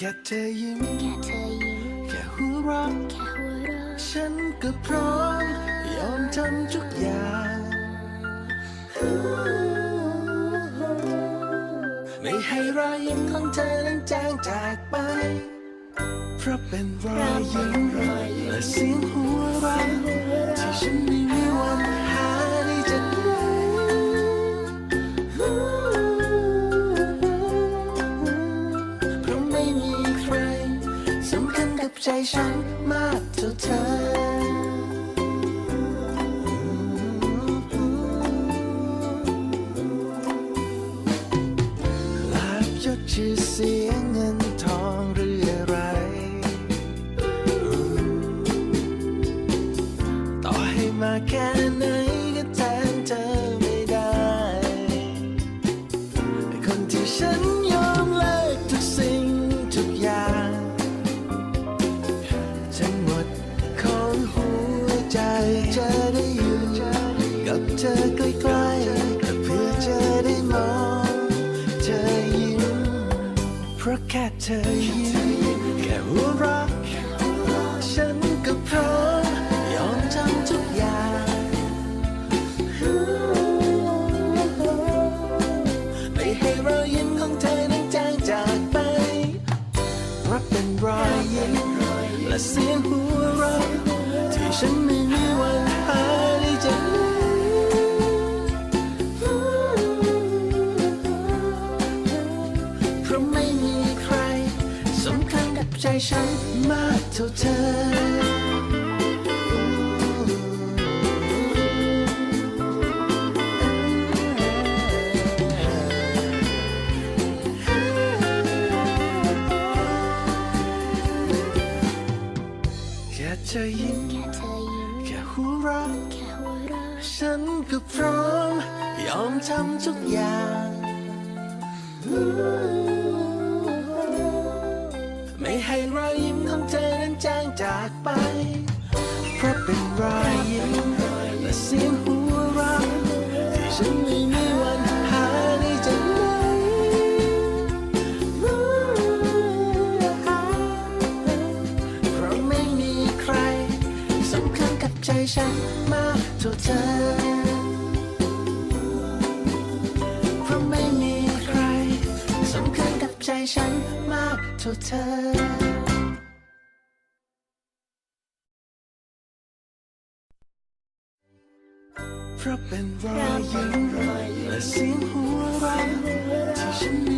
แค่เธอยิ้ม แค่เธอยิ้ม แค่หัวเราะแค่หัวเราะฉันก็พร้อม ยอมทำทุกอย่าง ไม่ให้รอยยิ้มของเธอนั้นจางจากไป เพราะเป็นรอยยิ้มและเสียงหัวเราะที่ฉันไม่มีวัน ม่มีใครสำคัญกับใจฉันมากเท่าเธอลาบยศชื่อเสียงเงินทองหรืออะไร ต่อให้มาแค่ไหน จะได้อยู่กับเธอใกล้ๆเพื่อจะได้มองเธอยิ้มเพราะแค่เธอยิ้มแค่หัวเราะฉันก็พร้อมยอมทำทุกอย่างไม่ให้รอยยิ้มของเธอนั้นจางจากไปรับเป็นรอยยิ้มและเสียงหัวเราะที่ฉันไม่มีวัน เพราะไม่มีใครสำคัญกับใจฉันมากเท่าเธอแค่เธอยิ้มแค่เธอยิ้มแค่หัวเราะแค่หัวเราะฉันก็พร้อม ยอมทำทุกอย่าง ไม่ให้รอยยิ้มของเธอนั้นจางจากไป เพราะเป็นรอยยิ้มและเสียงหัวเราะที่ฉันไม่มีวันหาได้จากไหนเพราะไม่มีใครสำคัญกับใจฉันมากเท่าเธอ ฉันมากเท่าเธอเพราะเป็นรอยยิ้มและเสียงหัวเราะที่ฉันมี